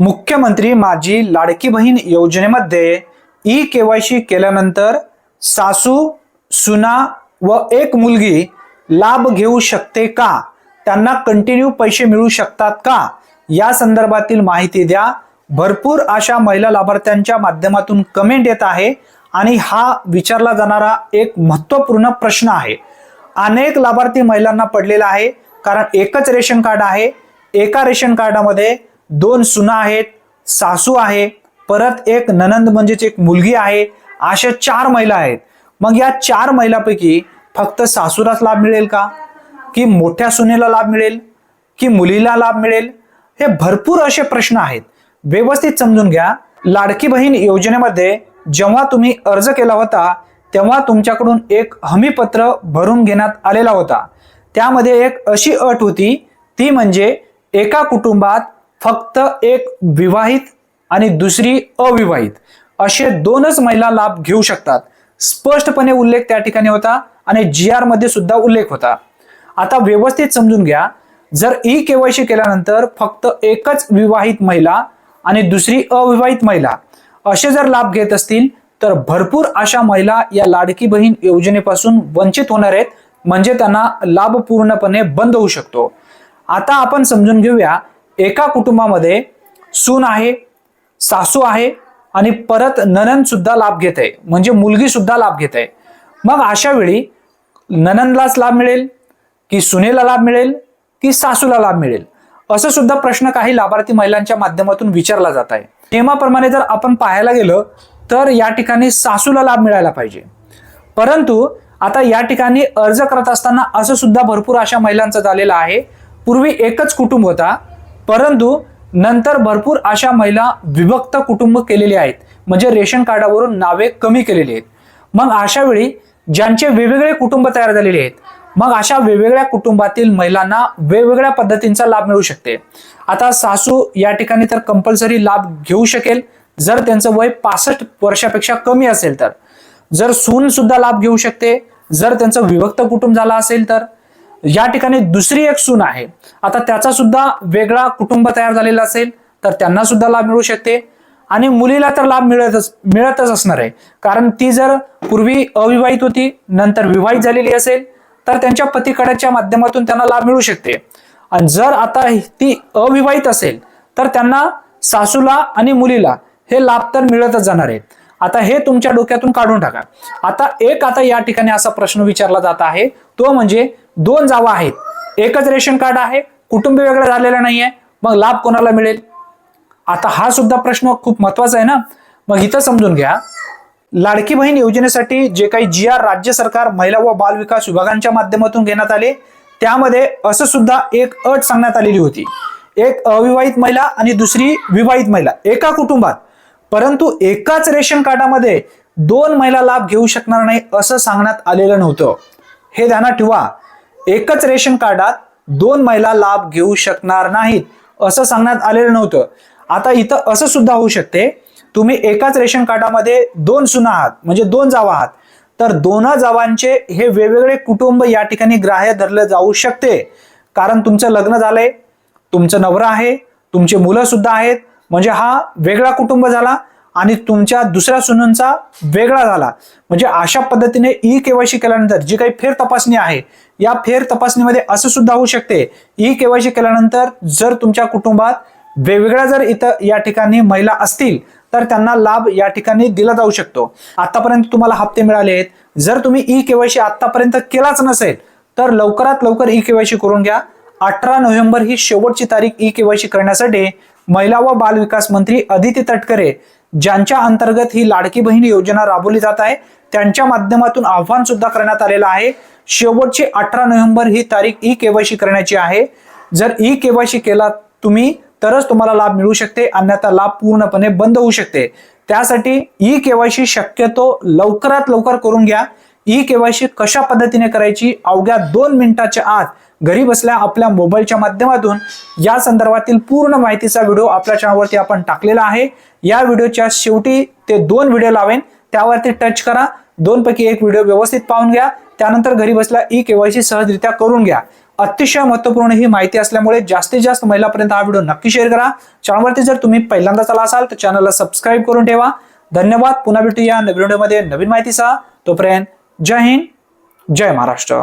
मुख्यमंत्री माझी लाडकी बहीण योजनेमध्ये ई केवायसी केल्यानंतर सासू सुना व एक मुलगी लाभ घेऊ शकते का? त्यांना कंटिन्यू पैसे मिळू शकतात का? या संदर्भातील माहिती द्या. भरपूर अशा महिला लाभार्थ्यांच्या माध्यमातून कमेंट येत आहे आणि हा विचारला जाणारा एक महत्त्वपूर्ण प्रश्न आहे. अनेक लाभार्थी महिलांना पडलेला आहे कारण एकच रेशन कार्ड आहे. एका रेशन कार्डामध्ये दोन सुना आहेत सासू आहे परत एक ननंद म्हणजेच एक मुलगी आहे अशा चार महिला आहेत. मग या चार महिलापैकी फक्त सासूलाच लाभ मिळेल का? की मोठ्या सुनेला लाभ मिळेल? की मुलीला लाभ मिळेल? हे भरपूर असे प्रश्न आहेत. व्यवस्थित समजून घ्या. लाडकी बहीण योजनेमध्ये जेव्हा तुम्ही अर्ज केला होता तेव्हा तुमच्याकडून एक हमीपत्र भरून घेण्यात आलेला होता. त्यामध्ये एक अशी अट होती ती म्हणजे एका कुटुंबात फक्त एक विवाहित आणि दुसरी अविवाहित. असे दोनच महिला लाभ घेऊ शकतात. स्पष्टपणे उल्लेख त्या ठिकाणी होता आणि जी आरमध्ये सुद्धा उल्लेख होता. आता व्यवस्थित समजून घ्या. जर ई केवायसी केल्यानंतर फक्त एकच विवाहित महिला आणि दुसरी अविवाहित महिला असे जर लाभ घेत असतील तर भरपूर अशा महिला या लाडकी बहीण योजनेपासून वंचित होणार आहेत. म्हणजे त्यांना लाभ पूर्णपणे बंद होऊ शकतो. आता आपण समजून घेऊया एका कुटुंबामध्ये सून आहे सासू आहे आणि परत ननन सुद्धा लाभ घेत. आहे म्हणजे मुलगी सुद्धा लाभ घेत. आहे मग अशा वेळी ननंदलाच लाभ मिळेल की सुनेला लाभ मिळेल की सासूला लाभ मिळेल? असं सुद्धा प्रश्न काही लाभार्थी महिलांच्या माध्यमातून विचारला जात आहे. नियमाप्रमाणे जर आपण पाहायला गेलं तर या ठिकाणी सासूला लाभ मिळायला पाहिजे. परंतु आता या ठिकाणी अर्ज करत असताना असं सुद्धा भरपूर अशा महिलांचं झालेलं आहे. पूर्वी एकच कुटुंब होता परंतु नंतर भरपूर अशा महिला विभक्त कुटुंब केलेले आहेत. म्हणजे रेशन कार्डावरून नावे कमी केलेली आहेत. मग अशा वेळी ज्यांचे वेगवेगळे कुटुंब तयार झालेले आहेत मग अशा वेगवेगळ्या कुटुंबातील महिलांना वेगवेगळ्या पद्धतींचा लाभ मिळू शकते. आता सासू या ठिकाणी तर कंपल्सरी लाभ घेऊ शकेल जर त्यांचं वय पासष्ट वर्षापेक्षा कमी असेल तर. जर सून सुद्धा लाभ घेऊ शकते जर त्यांचं विभक्त कुटुंब झालं असेल तर. या ठिकाणी दुसरी एक सून आहे. आता त्याचा सुद्धा वेगळा कुटुंब तयार झालेला असेल तर त्यांना सुद्धा लाभ मिळू शकते आणि मुलीला तर लाभ मिळतच मिळतच असणार आहे. कारण ती जर पूर्वी अविवाहित होती नंतर विवाहित झालेली असेल तर त्यांच्या पतीकड्याच्या माध्यमातून त्यांना लाभ मिळू शकते. आणि जर आता ती अविवाहित असेल तर त्यांना सासूला आणि मुलीला हे लाभ तर मिळतच जाणार आहे. आता हे तुमच्या डोक्यातून काढून टाका. आता एक आता या ठिकाणी असा प्रश्न विचारला जात आहे तो म्हणजे दोन जावा आहेत. एकच रेशन कार्ड आहे. कुटुंब वेगळं झालेलं नाहीये. मग लाभ कोणाला मिळेल? आता हा सुद्धा प्रश्न खूप महत्त्वाचा आहे ना. मग इथं समजून घ्या. लाडकी बहीण योजनेसाठी जे काही जी आर राज्य सरकार महिला व बाल विकास विभागांच्या माध्यमातून घेण्यात आले त्यामध्ये असं सुद्धा एक अट सांगण्यात आलेली होती. एक अविवाहित महिला आणि दुसरी विवाहित महिला एका कुटुंबात. परंतु एकाच रेशन कार्डामध्ये दोन महिला लाभ घेऊ शकणार नाही असं सांगण्यात आलेलं नव्हतं. हे ध्यानात ठेवा. एकच रेशन कार्डात दोन महिला लाभ घेऊ शकणार नाहीत असं सांगण्यात आलेलं नव्हतं. आता इथं असं सुद्धा होऊ शकते तुम्ही एकाच रेशन कार्डामध्ये दोन सुना आहात म्हणजे दोन जावा आहात. तर दोन जावांचे हे वेगवेगळे कुटुंब या ठिकाणी ग्राह्य धरलं जाऊ शकते. कारण तुमचं लग्न झालंय तुमचं नवरा आहे तुमचे मुलं सुद्धा आहेत म्हणजे हा वेगळा कुटुंब झाला आणि तुमच्या दुसऱ्या सुनांचा वेगळा झाला. म्हणजे अशा पद्धतीने ई केवायसी केल्यानंतर जी काही फेर तपासणी आहे या फेर तपासणीमध्ये असं सुद्धा होऊ शकते ई केवायसी केल्यानंतर जर तुमच्या कुटुंबात वेगवेगळ्या जर इथं या ठिकाणी महिला असतील तर त्यांना लाभ या ठिकाणी दिला जाऊ शकतो. आतापर्यंत तुम्हाला हप्ते मिळाले आहेत. जर तुम्ही ई केवायसी आतापर्यंत केलाच नसेल तर लवकरात लवकर ई केवायसी करून घ्या. अठरा नोव्हेंबर ही शेवटची तारीख ई केवायसी करण्यासाठी महिला व बाल विकास मंत्री अदिती तटकरे ज्यांच्या अंतर्गत ही लाडकी बहीण योजना राबवली जात आहे त्यांच्या माध्यमातून आव्हान सुद्धा करण्यात आलेलं आहे. शेवटची अठरा नोव्हेंबर ही तारीख ई केवायसी करण्याची आहे. जर ई केवायसी केला तुम्ही तरच तुम्हाला लाभ मिळू शकते अन्यथा लाभ पूर्णपणे बंद होऊ शकते. त्यासाठी ई केवायसी शक्यतो लवकरात लवकर करून घ्या. ई केवायसी कशा पद्धतीने करायची अवघ्या दोन मिनिटाच्या आत घरी बसल्या आपल्या मोबाईलच्या माध्यमातून या संदर्भातील पूर्ण माहितीचा व्हिडिओ आपल्या चॅनलवरती आपण टाकलेला आहे. या व्हिडिओच्या शेवटी ते दोन व्हिडिओ लावेन. त्यावरती टच करा. दोन पैकी एक व्हिडिओ व्यवस्थित पाहून घ्या. त्यानंतर घरी बसल्या ई केवायसी सहजरित्या करून घ्या. अतिशय महत्त्वपूर्ण ही माहिती असल्यामुळे जास्तीत जास्त महिलापर्यंत हा व्हिडिओ नक्की शेअर करा. चॅनलवरती जर तुम्ही पहिल्यांदा आला असाल तर चॅनलला सबस्क्राईब करून ठेवा. धन्यवाद. पुन्हा भेटूया नवीन व्हिडिओमध्ये नवीन माहितीसह. तोपर्यंत जय हिंद. जय महाराष्ट्र.